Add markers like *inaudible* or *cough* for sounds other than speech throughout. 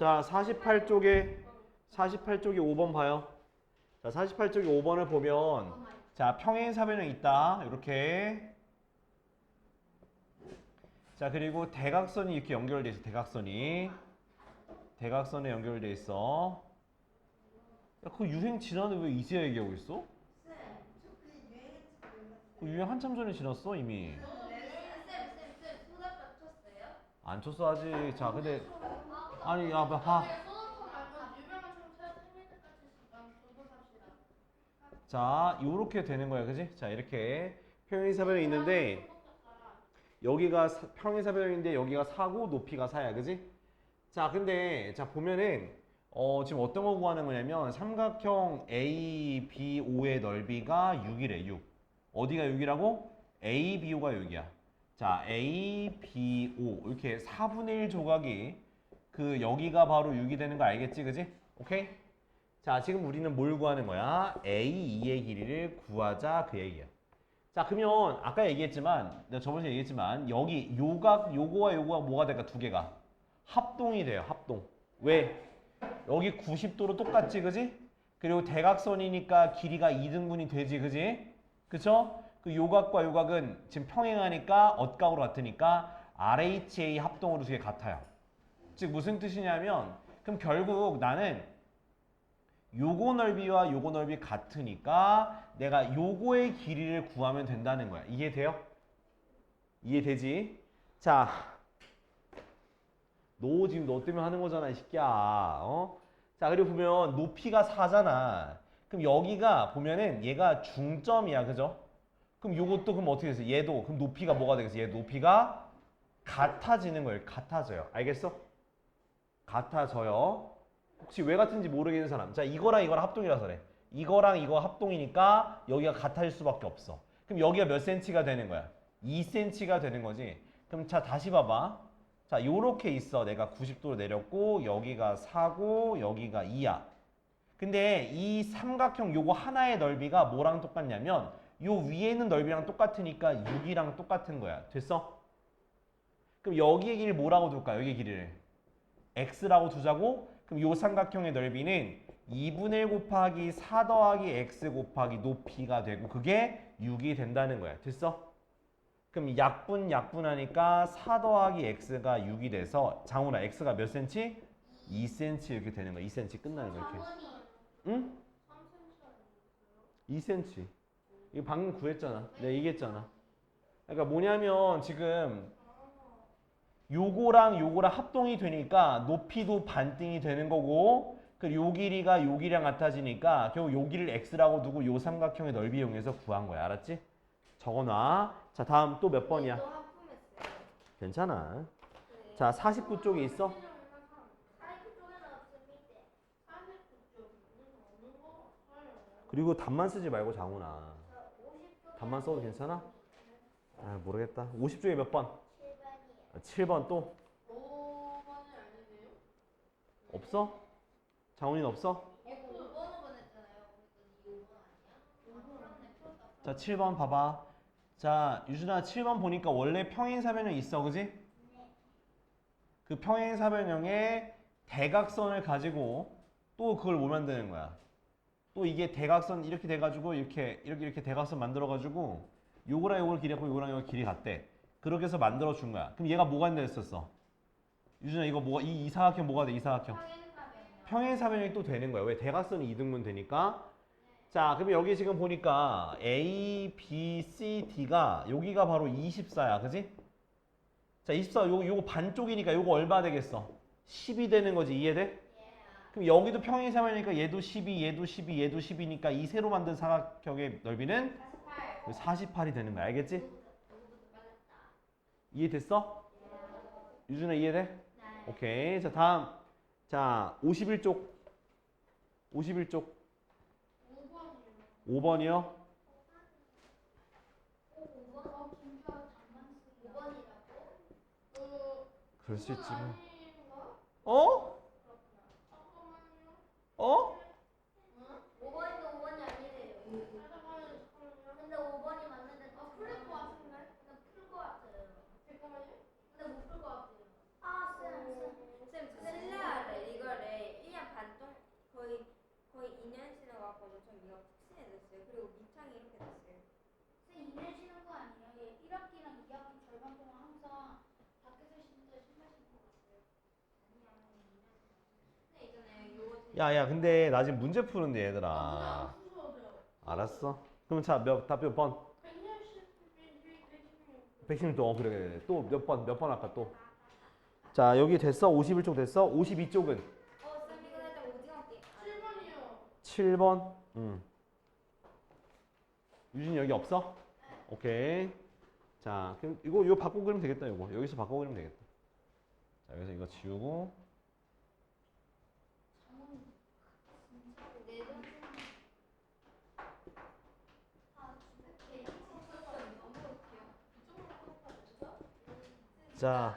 자, 48쪽에 48쪽에 5번 봐요. 자, 48쪽에 5번을 보면 자, 평행 사변형 있다. 이렇게. 자, 그리고 대각선이 이렇게 연결돼 있어. 대각선이. 대각선에 연결돼 있어. 야, 그 유행 지났는데 왜 이제야 얘기하고 있어? 그 유행 한참 전에 지났어, 이미. 맞췄어요? 안 쳤어 아직. 자, 근데 아니, 야, 두고 삽시다. 자, 요렇게 되는 거야, 그지? 자, 이렇게 평행사변이 있는데 여기가 사- 평행사변인데 여기가 4고 높이가 4야, 그지? 자, 근데 자 보면은 어, 지금 어떤 거 구하는 거냐면 삼각형 ABO의 넓이가 6이래, 6. 어디가 6이라고? ABO가 6이야. 자, ABO 이렇게 4분의 1 조각이 그 여기가 바로 6이 되는 거 알겠지, 그지? 오케이? 자, 지금 우리는 뭘 구하는 거야? A2의 길이를 구하자 그 얘기야. 자, 그러면 아까 얘기했지만 내가 저번에 얘기했지만 여기 요각 요거와 요거가 뭐가 될까? 두 개가 합동이 돼요. 합동. 왜? 여기 90도로 똑같지, 그지? 그리고 대각선이니까 길이가 2등분이 되지, 그지? 그쵸? 그 요각과 요각은 지금 평행하니까 엇각으로 같으니까 RHA 합동으로 두 개 같아요. 즉 무슨 뜻이냐면 그럼 결국 나는 요거 넓이와 요거 넓이 같으니까 내가 요거의 길이를 구하면 된다는 거야. 이해돼요? 이해되지? 자, 너 지금 너 때문에 하는 거잖아, 이 새끼야. 어? 자, 그리고 보면 높이가 4잖아. 그럼 여기가 보면은 얘가 중점이야, 그죠? 그럼 요것도 그럼 어떻게 됐어? 얘도 그럼 높이가 뭐가 되겠어? 얘 높이가 같아지는 거예요. 같아져요. 알겠어? 같아져요. 혹시 왜 같은지 모르겠는 사람. 자, 이거랑 이거랑 합동이라서 그래. 이거랑 이거 합동이니까 여기가 같아질 수밖에 없어. 그럼 여기가 몇 센치가 되는 거야? 2cm가 되는 거지. 그럼 자, 다시 봐봐. 자, 요렇게 있어. 내가 90도로 내렸고 여기가 4고 여기가 2야. 근데 이 삼각형 요거 하나의 넓이가 뭐랑 똑같냐면 요 위에 있는 넓이랑 똑같으니까 6이랑 똑같은 거야. 됐어? 그럼 여기의 길이 뭐라고 둘까? 여기의 길이를. X라고 두자고 그럼 요 삼각형의 넓이는 2분의 1 곱하기 4 더하기 x 곱하기 높이가 되고 그게 6이 된다는 거야. 됐어? 그럼 약분 약분하니까 4 더하기 x가 6이 돼서 장훈아 x가 몇 cm? 2cm 이렇게 되는 거야. 2cm 끝나는 거야. 이렇게. 응? 2cm. 이거 방금 구했잖아. 내가 얘기했잖아. 그러니까 뭐냐면 지금 요거랑 요거랑 합동이 되니까 높이도 반등이 되는 거고 그요 길이가 요 길이랑 같아지니까 결국 요 길이를 x라고 두고 요 삼각형의 넓이 이용해서 구한 거야. 알았지? 적어놔. 자 다음 또 몇 번이야? 괜찮아. 자 49쪽에 있어? 사이트 쪽에는 없습니다. 49쪽 없는 거 없어요. 그리고 답만 쓰지 말고 장훈아. 50쪽 답만 써도 괜찮아? 아 모르겠다. 50쪽에 몇 번? 7번이에요. 7번 또? 5번이 아니네요. 없어? 장훈이는 없어? 이거 5번 5번 했잖아요. 그랬더니 5번 아니야? 아, 그렇네. 풀었다. 자 7번 봐봐. 자 유준아 7번 보니까 원래 평행사변형 있어 그지? 그 평행사변형의 대각선을 가지고 또 그걸 뭐 만드는 거야? 또 이게 대각선 이렇게 돼가지고 이렇게 이렇게 이렇게 대각선 만들어가지고 요거랑 요걸 길이 같고 요거랑 요걸 길이 같대. 그렇게 해서 만들어 준 거야. 그럼 얘가 뭐가 됐었어? 유준아 이거 뭐가 이 이사각형 뭐가 돼? 이사각형. 평행사변형이 또 되는 거야. 왜? 대각선이 2등분 되니까. 자, 그러면 여기 지금 보니까 A, B, C, D가 여기가 바로 24야. 그지? 자, 24, 요거, 요거 반쪽이니까 요거 얼마 되겠어? 10이 되는 거지. 이해돼? 그럼 여기도 평행사변이니까 얘도 12, 얘도 12, 얘도 10이니까 이 새로 만든 사각형의 넓이는 48. 48이 되는 거야. 알겠지? 이해됐어? 유준아 이해돼? 네. 오케이. 자, 다음. 자, 51쪽. 51쪽. 5번이요. 5번이요. 5번? 어, 진짜 잠만 쓰기. 5번이라고? 어, 그럴 수 있지 뭐. 어? 어? 응? 5번이도 5번이 아니래요. 잠깐만요, 잠깐만요. 근데 5번이 맞는데 아, 풀릴 것 같은데? 근데 풀것 같아요. 잠깐만요. 근데 못 풀 것 같아요. 아, 쌤, 쌤. 쌤, 셀레아 레리 야야 근데 나 지금 문제 푸는데 얘들아. 알았어? 그럼 자몇답몇 번? 116도 어, 그래 그래 또 몇 번 몇 번 할까 또? 자 여기 됐어? 51쪽 됐어 52쪽은 어, 쌤 이거 살짝 오징어 게임. 7번. 응. 유진 여기 없어? 오케이. 자 그럼 이거 이거 바꾸고 그리면 되겠다 이거. 여기서 바꾸고 그리면 되겠다. 자 여기서 이거 지우고 네 번. 아, 진짜 개 너무 웃겨. 자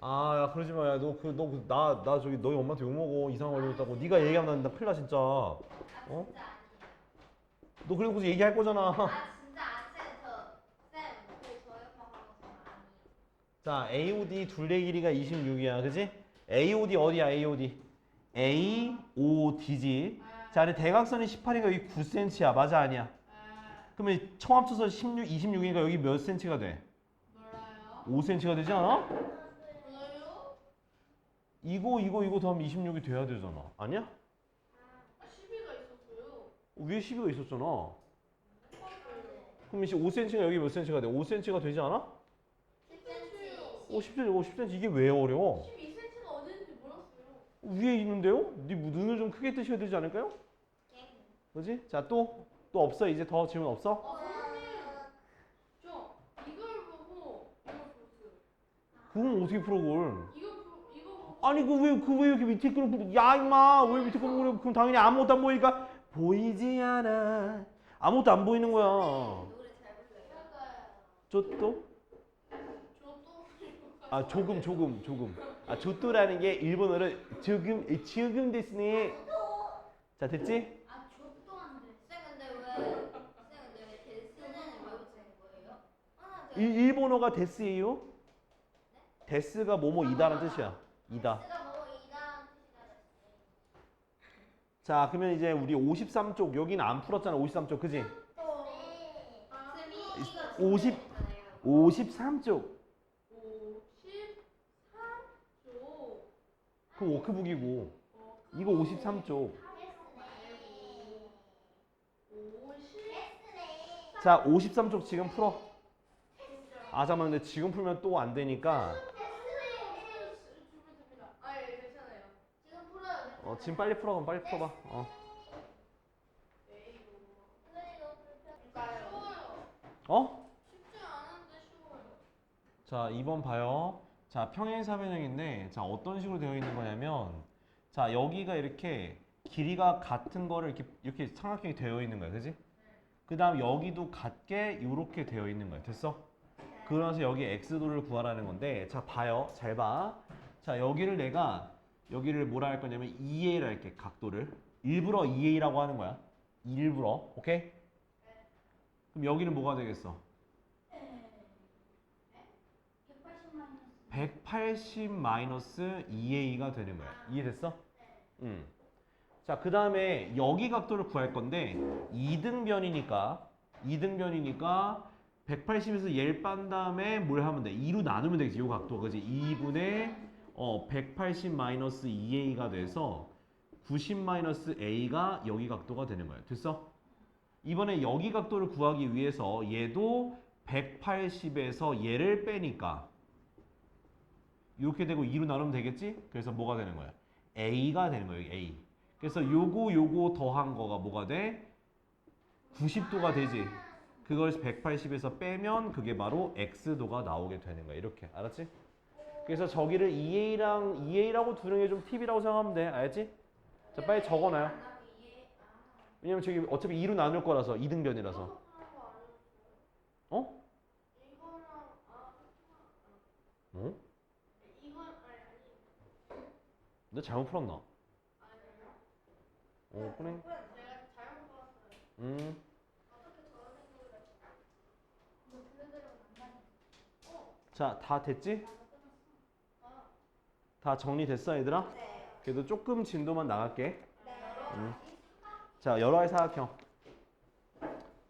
아, 야, 그러지 마. 야, 너 그, 너, 그, 나, 나 저기 너희 엄마한테 욕먹어. 이상한 걸 했다고. 네가 얘기하면 나 큰일 나, 진짜. 어? 아. 너 굳이 얘기할 거잖아. 아. 자, AOD 둘레 길이가 26이야. 그지? AOD 어디야, AOD? AOD지. 자, 근데 대각선이 18이니까 여기 9cm야. 맞아, 아니야? 그러면 총 합쳐서 16, 26이니까 여기 몇 cm가 돼? 몰라요. 5cm가 되지 않아? 이거, 이거, 이거 더하면 26이 돼야 되잖아. 아니야? 있었어요. 위에 12가 있었잖아. 그럼 이제 5cm가 여기 몇 cm가 돼? 5cm가 되지 않아? 10cm. 오 10cm, 오 10cm 이게 왜 어려워? 12cm가 어딘지 몰랐어요. 위에 있는데요? 네 눈을 좀 크게 뜨셔야 되지 않을까요? 그지? 자 또 또 없어 이제 더 질문 없어? 어, 선생님. 저 이걸 보고 이걸 풀었어요. 그럼 어떻게 풀어 그걸? 아니 그왜그왜 이렇게 밑에 풀어? 야 임마 왜 밑에 거를 그래? 그럼 당연히 아무것도 안 보이니까 보이지 않아 아무것도 안 보이는 거야. 노래 잘 불러요. 저 또? 저도 아 조금 조금 조금 아 조또라는 게 일본어로 조금 지금 됐으니 자 됐지? 아, 족도 안 돼. 쌤, 근데 왜, 쌤, 근데 왜 데스는 왜 붙이는 거예요? 아, 네. 일, 일본어가 데스예요? 데스가 뭐뭐 이다라는 뜻이야 이다. 자 그러면 이제 우리 53쪽 여기는 안 풀었잖아 53쪽 그지? 네. 쌤이 이거 50 준비했잖아요. 53쪽 53조. 그 워크북이고 어, 이거 53쪽 데스네. 50. 데스네. 자 53쪽 지금 풀어 아 잠깐만 근데 지금 풀면 또 안 되니까 주면 됩니다. 아, 예, 괜찮아요. 지금 풀 어 지금 빨리 풀어 그럼 빨리 풀어봐 어, 네? 쉬워요. 어? 쉽지 않은데 쉬워요. 자 2번 봐요 자 평행사변형인데 자 어떤 식으로 되어 있는 거냐면 자 여기가 이렇게 길이가 같은 거를 이렇게 이렇게 삼각형이 되어 있는 거야 그지? 그 다음 여기도 같게 이렇게 되어 있는 거야 됐어? 그러면서 여기 x도를 구하라는 건데 자 봐요 잘 봐. 자 여기를 내가 여기를 뭐라 할 거냐면 2a를 할게 각도를 일부러 2a라고 하는 거야 일부러 오케이? 그럼 여기는 뭐가 되겠어? 180 마이너스 2a가 되는 거야. 이해됐어? 응. 자, 그 다음에 여기 각도를 구할 건데 2등변이니까 2등변이니까 180에서 얘를 빤 다음에 뭘 하면 돼? 2로 나누면 되겠지. 이 각도. 그지? 2분의 어, 180 마이너스 2a가 돼서 90 마이너스 a가 여기 각도가 되는 거야. 됐어? 이번에 여기 각도를 구하기 위해서 얘도 180에서 얘를 빼니까 이렇게 되고 2로 나누면 되겠지? 그래서 뭐가 되는 거야? A가 되는 거예요, A. 그래서 요거 요거 더한 거가 뭐가 돼? 90도가 되지. 그걸 180에서 빼면 그게 바로 X도가 나오게 되는 거야. 이렇게. 알았지? 그래서 저기를 2A랑 2A라고 두는 게 좀 팁이라고 생각하면 돼. 알았지? 자, 빨리 적어 놔요. 왜냐면 저기 어차피 2로 나눌 거라서 2등변이라서. 어? 어? 너 잘못 풀었나? 어, 그래. 음. 자, 다 됐지? 다 정리됐어, 얘들아? 네. 그래도 조금 진도만 나갈게. 네. 음. 자, 알 사각형.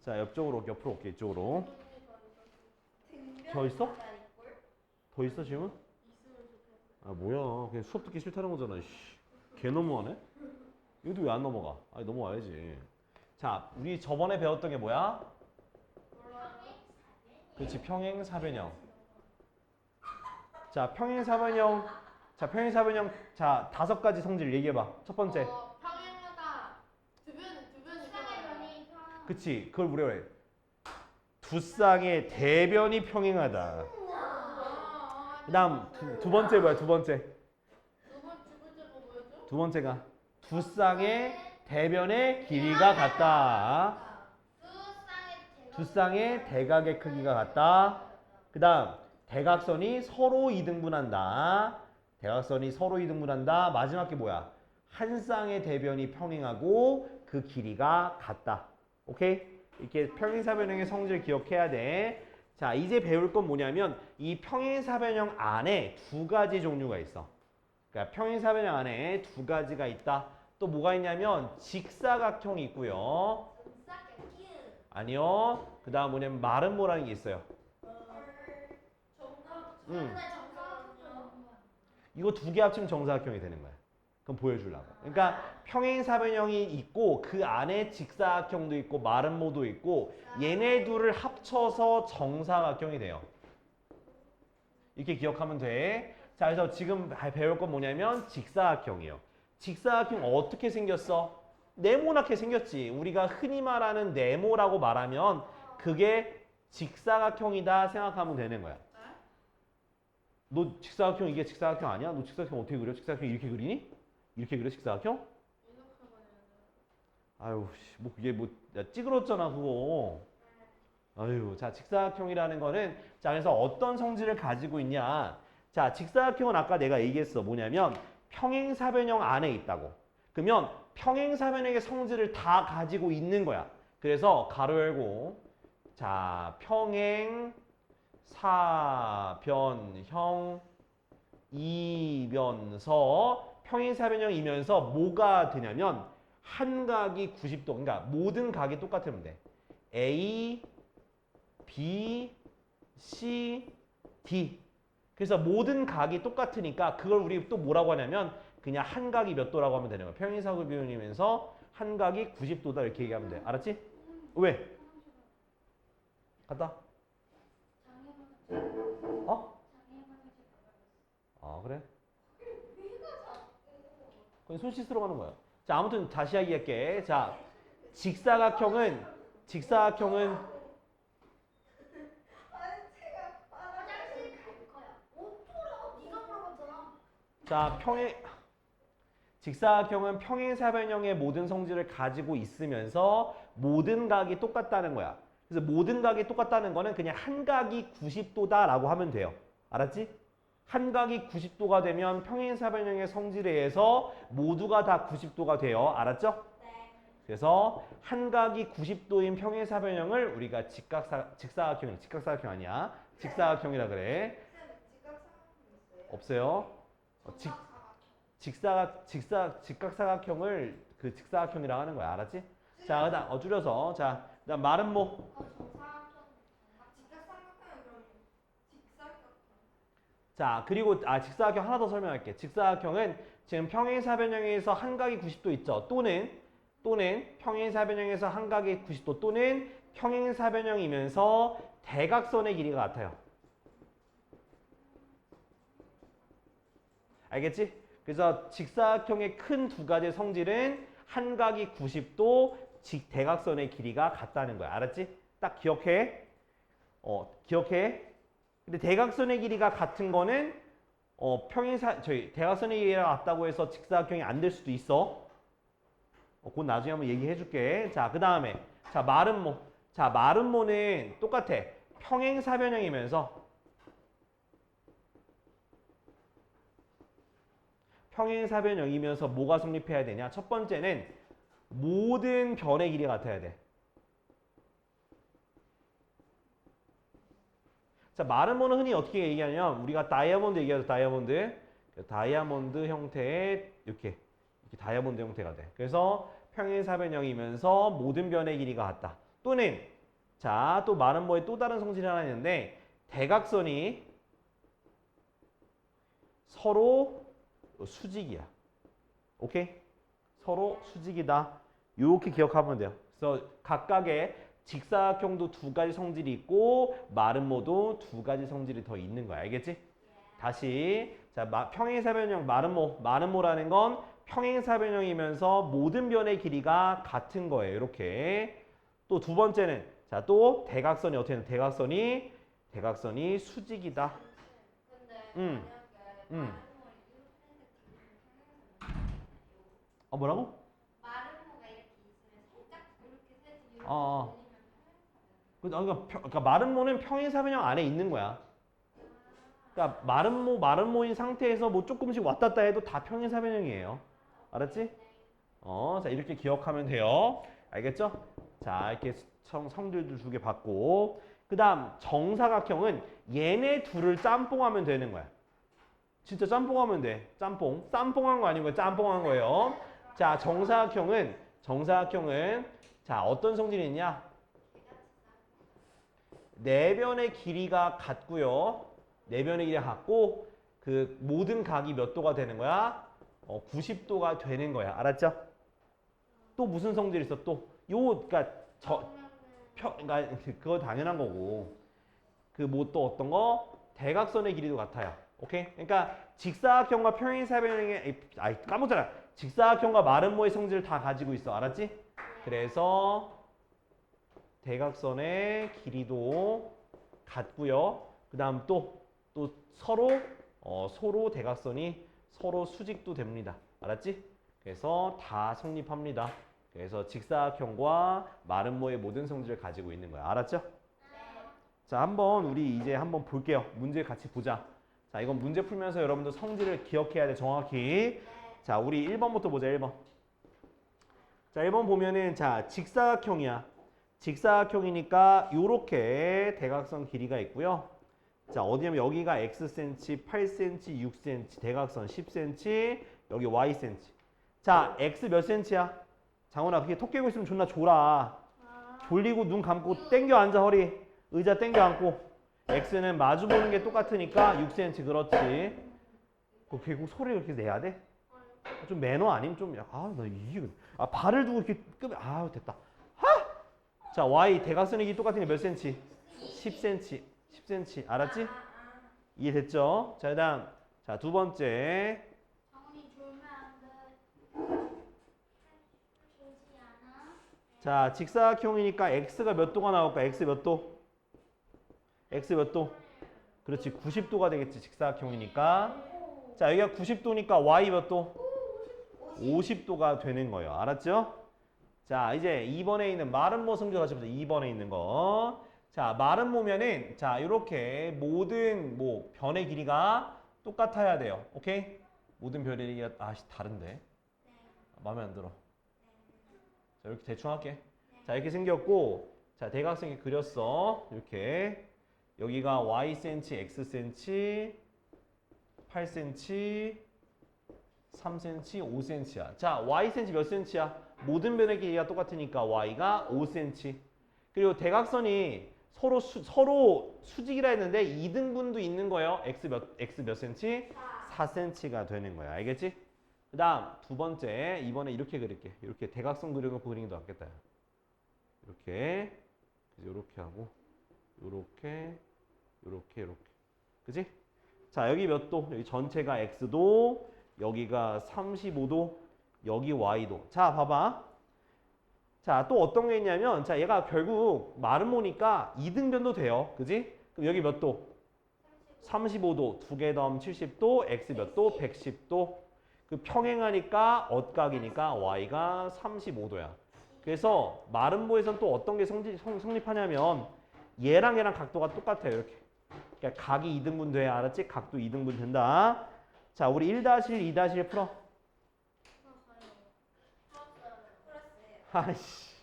자, 옆쪽으로, 옆으로 올게, 이쪽으로. 더 있어? 더 있어, 좋겠어요. 아, 뭐야. 그냥 수업 듣기 싫다는 거잖아, 씨. 개 너무하네. 이것도 왜 안 넘어가? 아니 넘어와야지. 자, 우리 저번에 배웠던 게 뭐야? 그렇지 평행 사변형. 자 평행 사변형. 자 평행사변형. 자 다섯 가지 성질 얘기해 봐. 첫 번째. 어, 평행하다. 두변 수상의 평행하다. 변이 평. 그치 그걸 그래? 두 쌍의 대변이 평행하다. 아, 아, 그다음 두, 두 번째 뭐야? 두 번째. 두 번, 두 번째가 뭐였죠? 두 번째가 두 쌍의 대변의 길이가 같다. 두 쌍의 대각의 크기가 같다. 그다음 대각선이 서로 이등분한다. 대각선이 서로 이등분한다. 마지막 게 뭐야? 한 쌍의 대변이 평행하고 그 길이가 같다. 오케이? 이렇게 평행사변형의 성질 기억해야 돼. 자, 이제 배울 건 뭐냐면 이 평행사변형 안에 두 가지 종류가 있어. 그러니까 평행사변형 안에 두 가지가 있다. 또 뭐가 있냐면 직사각형이 있고요. 아니요. 그 다음 뭐냐면 마른 모라는 게 있어요. 응. 이거 두 개 합치면 정사각형이 되는 거야. 그럼 보여주려고. 그러니까 평행사변형이 있고 그 안에 직사각형도 있고 마름모도 있고 얘네 둘을 합쳐서 정사각형이 돼요. 이렇게 기억하면 돼. 자, 그래서 지금 배울 건 뭐냐면 직사각형이에요. 직사각형 어떻게 생겼어? 네모나게 생겼지. 우리가 흔히 말하는 네모라고 말하면 그게 직사각형이다 생각하면 되는 거야. 너 직사각형 이게 직사각형 아니야? 너 직사각형 어떻게 그려? 직사각형 이렇게 그리니? 이렇게 그려 직사각형? 아유, 씨, 뭐 그게 뭐 야, 찌그러졌잖아 그거. 아유, 자 직사각형이라는 거는 자 그래서 어떤 성질을 가지고 있냐? 자 직사각형은 아까 내가 얘기했어 뭐냐면 평행사변형 안에 있다고. 그러면 평행사변형의 성질을 다 가지고 있는 거야. 그래서 가로 열고 자 평행 사변형 이면서 평행 사변형이면서 뭐가 되냐면 한 각이 90도 그러니까 모든 각이 똑같으면 돼. A, B, C, D. 그래서 모든 각이 똑같으니까 그걸 우리 또 뭐라고 하냐면 그냥 한 각이 몇 도라고 하면 되는 거야. 평행사변형이면서 한 각이 90도다 이렇게 얘기하면 돼. 알았지? 왜? 갔다. 그래? 그건 손 씻으러 가는 거야. 자 아무튼 다시 이야기할게. 자 직사각형은 직사각형은. 자 평행 직사각형은 평행사변형의 모든 성질을 가지고 있으면서 모든 각이 똑같다는 거야. 그래서 모든 각이 똑같다는 거는 그냥 한 각이 90도다라고 하면 돼요. 알았지? 한 각이 90도가 되면 평행사변형의 성질에 의해서 모두가 다 90도가 돼요. 알았죠? 네. 그래서 한 각이 90도인 평행사변형을 우리가 직각사 직사각형 직각사각형 아니야. 직사각형이라 그래. 없어요. 어, 직 직사각 직사 직각사각형을 그 직사각형이라고 하는 거야. 알았지? 자, 그다음 어 줄여서 자, 그다음 말은 뭐 어, 정사각형. 아, 직각삼각형이 그럼 직사각형. 자, 그리고 아 직사각형 하나 더 설명할게. 직사각형은 지금 평행사변형에서 한 각이 90도 있죠. 또는 또는 평행사변형에서 한 각이 90도 또는 평행사변형이면서 대각선의 길이가 같아요. 알겠지? 그래서 직사각형의 큰 두 가지 성질은 한 각이 90도, 직 대각선의 길이가 같다는 거야. 알았지? 딱 기억해. 어, 기억해. 근데 대각선의 길이가 같은 거는 어, 평행사 저희 대각선의 길이가 같다고 해서 직사각형이 안 될 수도 있어. 어, 그건 나중에 한번 얘기해 줄게. 자, 그 다음에 자, 마름모. 자, 마름모는 똑같아. 평행사변형이면서 평행사변형이면서 뭐가 성립해야 되냐? 첫 번째는 모든 변의 길이가 같아야 돼. 자, 마름모는 흔히 어떻게 얘기하냐면 우리가 다이아몬드 얘기하죠. 다이아몬드. 그 다이아몬드 형태의 이렇게 이렇게 다이아몬드 형태가 돼. 그래서 평행사변형이면서 모든 변의 길이가 같다. 또는 자, 또 마름모의 또 다른 성질이 하나 있는데 대각선이 서로 수직이야. 오케이? 서로 수직이다. 이렇게 기억하면 돼요. 그래서 각각의 직사각형도 두 가지 성질이 있고 마름모도 두 가지 성질이 더 있는 거야. 알겠지? 다시 자 마- 평행사변형 마름모 마름모라는 건 평행사변형이면서 모든 변의 길이가 같은 거예요. 이렇게 또 두 번째는 자 또 대각선이 어떻게 되는 대각선이 대각선이 수직이다. 음. 음. 어 뭐라고? 마른 모가 이렇게 있으면 살짝 이렇게 이렇게 어, 어. 그- 그러니까, 평- 그러니까 마름모는 평행사변형 안에 있는 거야. 그러니까 마름모 마름모인 상태에서 뭐 조금씩 왔다 갔다 해도 다 평행사변형이에요. 알았지? 어, 자 이렇게 기억하면 돼요. 알겠죠? 자 이렇게 성, 성들도 두 개 받고 그 다음 정사각형은 얘네 둘을 짬뽕하면 되는 거야. 진짜 짬뽕하면 돼. 짬뽕. 짬뽕한 거 아니고 짬뽕한 거예요. 자 정사각형은 정사각형은 자 어떤 성질이 있냐? 내변의 길이가 같고요. 내변의 길이가 같고 그 모든 각이 몇 도가 되는 거야? 어, 90도가 되는 거야. 알았죠? 또 무슨 성질 있어? 또 요 그러니까 저 평, 그러니까 *laughs* 그거 당연한 거고 그 뭐 또 어떤 거 대각선의 길이도 같아요. 오케이? 그러니까 직사각형과 평행사변형의 아이 까먹잖아. 직사각형과 마름모의 성질을 다 가지고 있어. 알았지? 그래서 대각선의 길이도 같고요. 그 다음 또 또 서로 어, 서로 대각선이 서로 수직도 됩니다. 알았지? 그래서 다 성립합니다. 그래서 직사각형과 마름모의 모든 성질을 가지고 있는 거야. 알았죠? 자, 한번 우리 이제 한번 볼게요. 문제 같이 보자. 자, 이건 문제 풀면서 여러분들 성질을 기억해야 돼. 정확히. 자, 우리 1번부터 보자. 1번. 자, 1번 보면은 자, 직사각형이야. 직사각형이니까 요렇게 대각선 길이가 있고요. 자, 어디냐면 여기가 xcm, 8cm, 6cm, 대각선 10cm, 여기 ycm. 자, x 몇 cm야? 장훈아, 그게 턱 깨고 있으면 존나 졸아. 졸리고 눈 감고 땡겨 앉아 허리. 의자 땡겨 앉고. x는 마주 보는 게 똑같으니까 6cm 그렇지. 그 결국 소리를 그렇게 내야 돼? 좀 매너 아님 좀 아 나 이게 아 발을 두고 이렇게 끄면 아 됐다. 하! 자 y 똑같은 게몇 cm? 10cm. 10cm 알았지? 이해됐죠? 자 그다음 자 두 번째? 자 직사각형이니까 x가 몇 도가 나올까? x 몇 도? x 몇 도? 그렇지 90도가 되겠지 직사각형이니까 자 여기가 90도니까 y 몇 도? 50도가 되는 거예요 알았죠? 자 이제 2번에 있는 마름모 성질 같이 보자 2번에 있는 거 자 마름모면은 자 이렇게 모든 뭐 변의 길이가 똑같아야 돼요. 오케이? 모든 변의 길이가 아씨 다른데. 마음에 안 들어. 자 이렇게 대충 할게. 자 이렇게 생겼고 자 대각선이 그렸어. 이렇게. 여기가 ycm, xcm, 8cm, 3cm, 5cm야. 자, ycm 몇 cm야? 모든 변의 길이가 똑같으니까 y가 5cm. 그리고 대각선이 서로 수, 서로 수직이라 했는데 2등분도 있는 거예요. x 몇 x 몇 cm? 4cm가 되는 거야. 알겠지? 그다음 두 번째 이번에 이렇게 그릴게. 이렇게 대각선 그려놓고 그리는 게더 낫겠다. 이렇게 이렇게 하고 요렇게 요렇게 요렇게 그지? 자 여기 몇 도? 여기 전체가 x도 여기가 35도 여기 y도 자 봐봐 자 또 어떤 게 있냐면 자 얘가 결국 마름모니까 이등변도 돼요 그지? 그럼 여기 몇 도? 35도 두 개 더하면 70도 x 몇 도? 110도 그 평행하니까 엇각이니까 y가 35도야 그래서 마름모에선 또 어떤 게 성지, 성, 성립하냐면 얘랑 얘랑 각도가 똑같아요. 이렇게. 그러니까 각이 2등분 돼. 알았지? 각도 2등분 된다. 자, 우리 1-1, 2-1 풀어. 아이씨.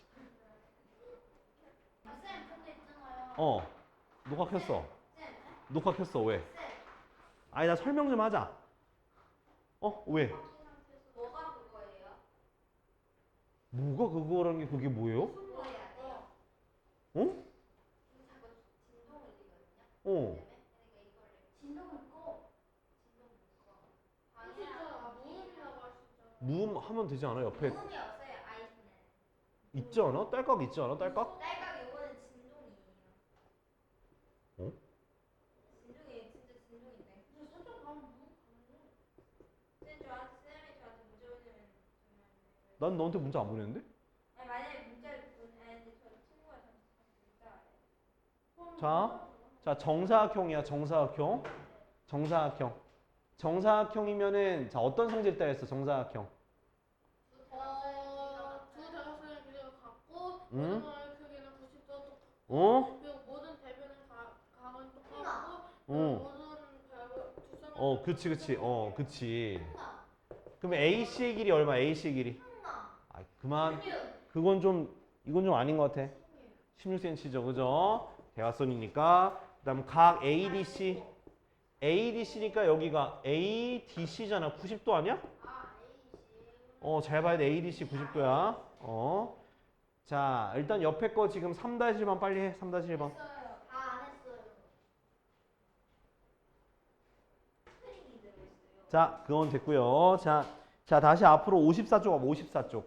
어. 녹화 켰어. 쌤, 녹화 켰어. 왜? 쌤. 아니, 나 설명 좀 하자. 어? 왜? 뭐가 그거예요? 뭐가 그거라는 게 그게 뭐예요? 어? 어. 무음 하면 되지 않아? 옆에 아이폰에. 있지 않아? 딸깍 있지 않아? 딸깍? 딸깍 이거는 진동이에요. 어? 진동이 진짜 진동인데. 저 설정 가면 누구 가는 쌤 저한테 쌤이 저한테 문자 보내면 정말. 난 너한테 문자 안 보냈는데? 아니 만약에 문자를 보내는데 저 친구가 저한테 문자. 자, 자 정사각형이야 정사각형 정사각형 정사각형이면은 자 어떤 성질 따였어 정사각형 어, 두 대각선의 길이가 같고 응? 모든 원의 크기는 90도 똑같고 어? 각은 똑같고 어. 어 그치 그치 어 그치. 그럼 AC의 길이 얼마 AC의 길이. 아 그만 흥. 그건 좀 이건 좀 아닌 것 같아 16cm죠 그죠 대각선이니까 그 다음 각 ADC ADC니까 여기가 ADC잖아 90도 아니야? 아. 어, 잘 봐야 돼. ADC 90도야. 어. 자, 일단 옆에 거 지금 3-1만 빨리 해. 3-1번. 했어요. 다안 했어요. 스프링이 들어있어요. 자, 그건 됐고요. 자, 자, 다시 앞으로 54쪽 하고 54쪽.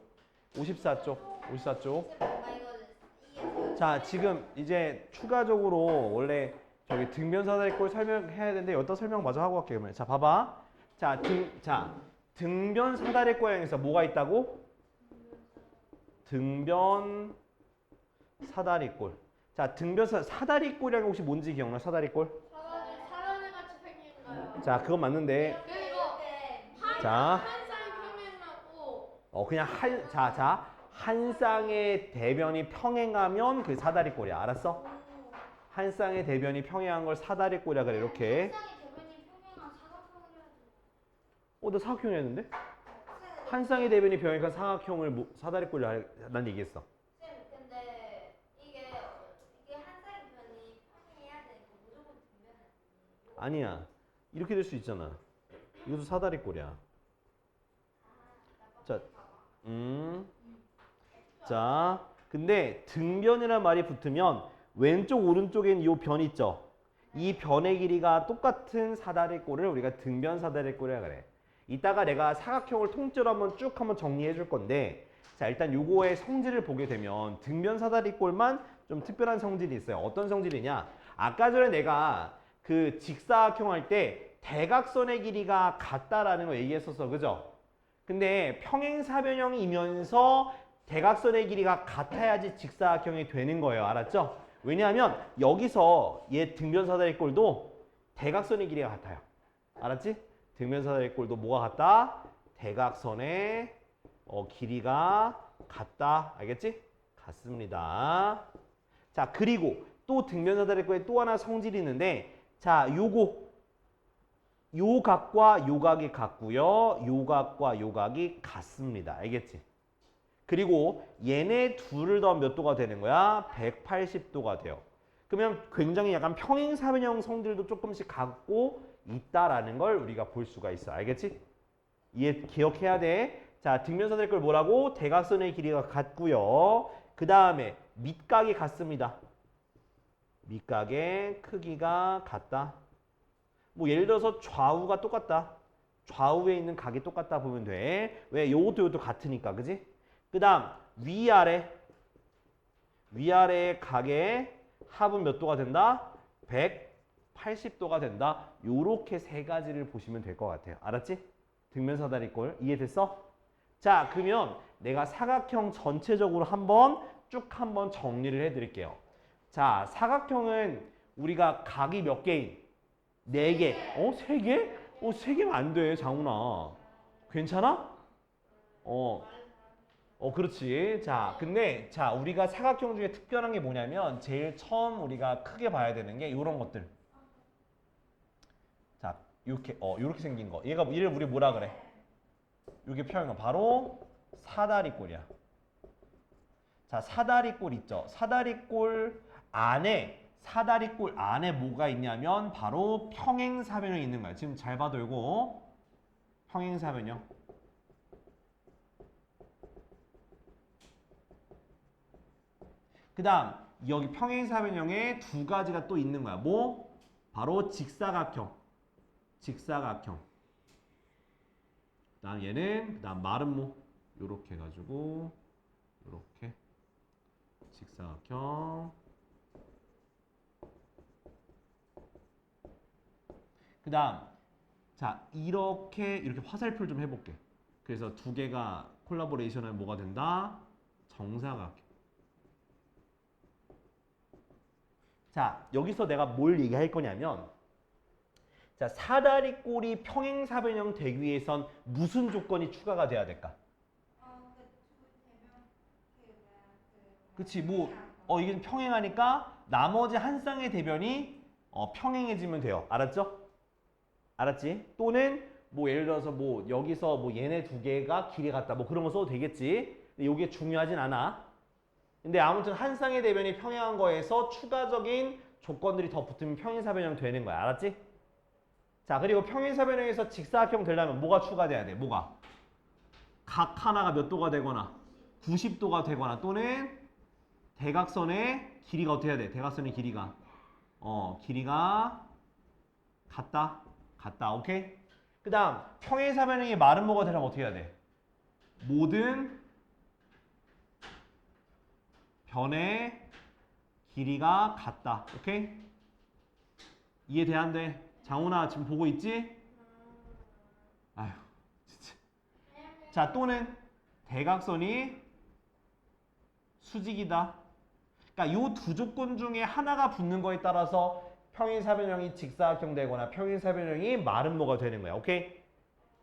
54쪽. 54쪽. 쌤 뭔가 이거 이게 제가 자, 지금 이제 추가적으로 원래 저기 등변사다리 꼴 설명해야 되는데 여기다 설명 마저 하고 갈게요. 그러면. 자, 봐봐. 자, 등, 자, 등변 사다리꼴형에서 뭐가 있다고? 등변 사다리꼴. 자, 등변 사 사다리꼴이라는 게 혹시 뭔지 기억나? 사다리꼴? 사다리 사다리 같이 생긴 거예요. 자, 그건 맞는데 그리고 한, 자. 한 쌍이 평행하고 어 그냥 한 자, 자, 한 쌍의 대변이 평행하면 그 사다리꼴이야. 알았어? 한 쌍의 대변이 평행한 걸 사다리꼴이야 그래. 이렇게. 세상의 대변이 평행한 사각형을 어, 나 사각형 했는데? 한 쌍의 대변이 뭐, 사다리꼴이라 해- 난 얘기했어. 쌤 근데 이게 이게 한 쌍의 대변이 평행해야 되니까 무조건 뒷면은 아니야. 이렇게 될 수 있잖아. 이것도 사다리꼴이야. 자, 음. 자, 근데 등변이라는 말이 붙으면 왼쪽 오른쪽엔 이 변 있죠. 이 변의 길이가 똑같은 사다리꼴을 우리가 등변 사다리꼴이라 그래. 이따가 내가 사각형을 통째로 한번 쭉 한번 정리해 줄 건데 자 일단 요거의 성질을 보게 되면 등변 사다리꼴만 좀 특별한 성질이 있어요. 어떤 성질이냐? 아까 전에 내가 그 직사각형 할 때 대각선의 길이가 같다라는 거 얘기했었어. 그죠? 근데 평행사변형이면서 대각선의 길이가 같아야지 직사각형이 되는 거예요. 알았죠? 왜냐하면 여기서 얘 등변 사다리꼴도 대각선의 길이가 같아요. 알았지? 등변사다리 꼴도 뭐가 같다? 대각선의 어, 길이가 같다. 알겠지? 같습니다. 자, 그리고 또 등변사다리 꼴에 또 하나 성질이 있는데 자, 요거 요 각과 요 각이 같고요. 요 각과 요 각이 같습니다. 알겠지? 그리고 얘네 둘을 더하면 몇 도가 되는 거야? 180도가 돼요. 그러면 굉장히 약간 평행사변형 성질도 조금씩 갖고 있다라는 걸 우리가 볼 수가 있어. 알겠지? 이해 기억해야 돼. 자, 뒷면사될 걸 뭐라고? 대각선의 길이가 같고요. 그 다음에 밑각이 같습니다. 밑각의 크기가 같다. 뭐 예를 들어서 좌우가 똑같다. 좌우에 있는 각이 똑같다 보면 돼. 왜? 요것도 요것도 같으니까. 그지? 그 다음 위아래 위아래의 각의 합은 몇 도가 된다? 180도가 된다. 요렇게 세 가지를 보시면 될 것 같아요. 알았지? 등면사다리꼴 이해됐어? 자 그러면 내가 사각형 전체적으로 한번 쭉 한번 정리를 해드릴게요. 자 사각형은 우리가 각이 몇 개인? 네 개. 어? 세 개? 어, 세 개면 안 돼, 장훈아. 괜찮아? 어. 어, 그렇지. 자, 근데 자, 우리가 사각형 중에 특별한 게 뭐냐면 제일 처음 우리가 크게 봐야 되는 게 이런 것들. 자, 이렇게 어, 이렇게 생긴 거. 얘가 얘를 우리 뭐라 그래? 이게 표현한 거 바로 사다리꼴이야. 자, 사다리꼴 있죠. 사다리꼴 안에 사다리꼴 안에 뭐가 있냐면 바로 평행사변형이 있는 거야. 지금 잘 봐도 이거 평행사변형. 그 다음 여기 평행사변형에 두 가지가 또 있는 거야. 뭐? 바로 직사각형. 직사각형. 그다음 얘는 그다음 마름모. 요렇게 해가지고 요렇게 직사각형. 그다음 자 이렇게 이렇게 화살표를 좀 해볼게. 그래서 두 개가 콜라보레이션하면 뭐가 된다? 정사각형. 자 여기서 내가 뭘 얘기할 거냐면 자 사다리 꼴이 평행사변형 되기 위해선 무슨 조건이 추가가 돼야 될까 그치 뭐 어 이게 평행하니까 나머지 한 쌍의 대변이 어, 평행해지면 돼요 알았죠? 알았지? 또는 뭐 예를 들어서 뭐 여기서 뭐 얘네 두 개가 길이 같다 뭐 그런 거 써도 되겠지 근데 이게 중요하진 않아 근데 아무튼 한 쌍의 대변이 평행한 거에서 추가적인 조건들이 더 붙으면 평행사변형 되는 거야 알았지? 자 그리고 평행사 변형에서 직사각형 되려면 뭐가 추가돼야 돼? 뭐가? 각 하나가 몇 도가 되거나 90도가 되거나 또는 대각선의 길이가 어떻게 해야 돼? 대각선의 길이가 어 길이가 같다 같다 오케이? 그 다음 평행사 변형이 마른 뭐가 되려면 어떻게 해야 돼? 모든 변의 길이가 같다 오케이? 이해 돼 안 돼? 장훈아 지금 보고 있지? 아휴 진짜 자 또는 대각선이 수직이다 그러니까 요두 조건 중에 하나가 붙는 거에 따라서 평행사변형이 직사각형 되거나 평행사변형이 마름모가 되는 거야. 오케이?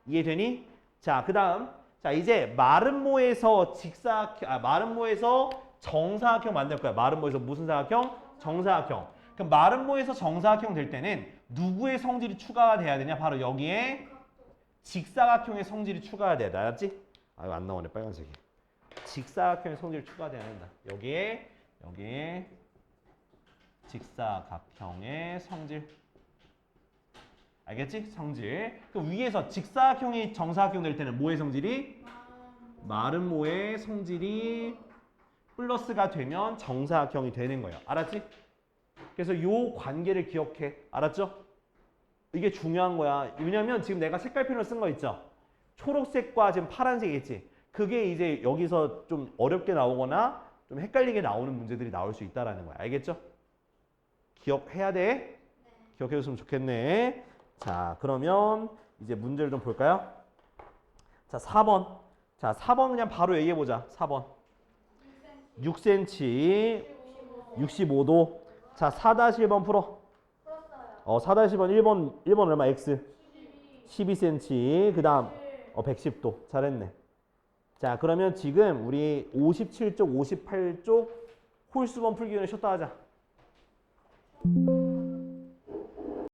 이해되니? 자, 그 다음 자, 이제 마름모에서 직사각형 아, 마름모에서 정사각형 만들 거야. 마름모에서 무슨 사각형? 정사각형. 그럼 마름모에서 정사각형 될 때는 누구의 성질이 추가가 돼야 되냐? 바로 여기에 직사각형의 성질이 추가가 돼야 돼. 알았지? 아유, 안 나오네. 빨간색이. 직사각형의 성질이 추가돼야 된다. 여기에 여기에 직사각형의 성질. 알겠지? 성질. 그 위에서 직사각형이 정사각형 될 때는 뭐의 성질이? 마름모의 성질이 플러스가 되면 정사각형이 되는 거예요. 알았지? 그래서 요 관계를 기억해. 알았죠? 이게 중요한 거야. 왜냐면 지금 내가 색깔 표현을 쓴 거 있죠? 초록색과 지금 파란색이 있지? 그게 이제 여기서 좀 어렵게 나오거나 좀 헷갈리게 나오는 문제들이 나올 수 있다라는 거야. 알겠죠? 기억해야 돼. 기억해 줬으면 좋겠네. 자, 그러면 이제 문제를 좀 볼까요? 자, 4번. 자, 4번 그냥 바로 얘기해 보자. 4번. 6cm, 65도. 자, 4-1번 풀어. 풀었어요. 어, 4-1번 1번 1번 얼마? x. 12cm. 그다음 어 110도. 잘했네. 자, 그러면 지금 우리 57쪽, 58쪽 홀수번 풀기는 쉬었다 하자.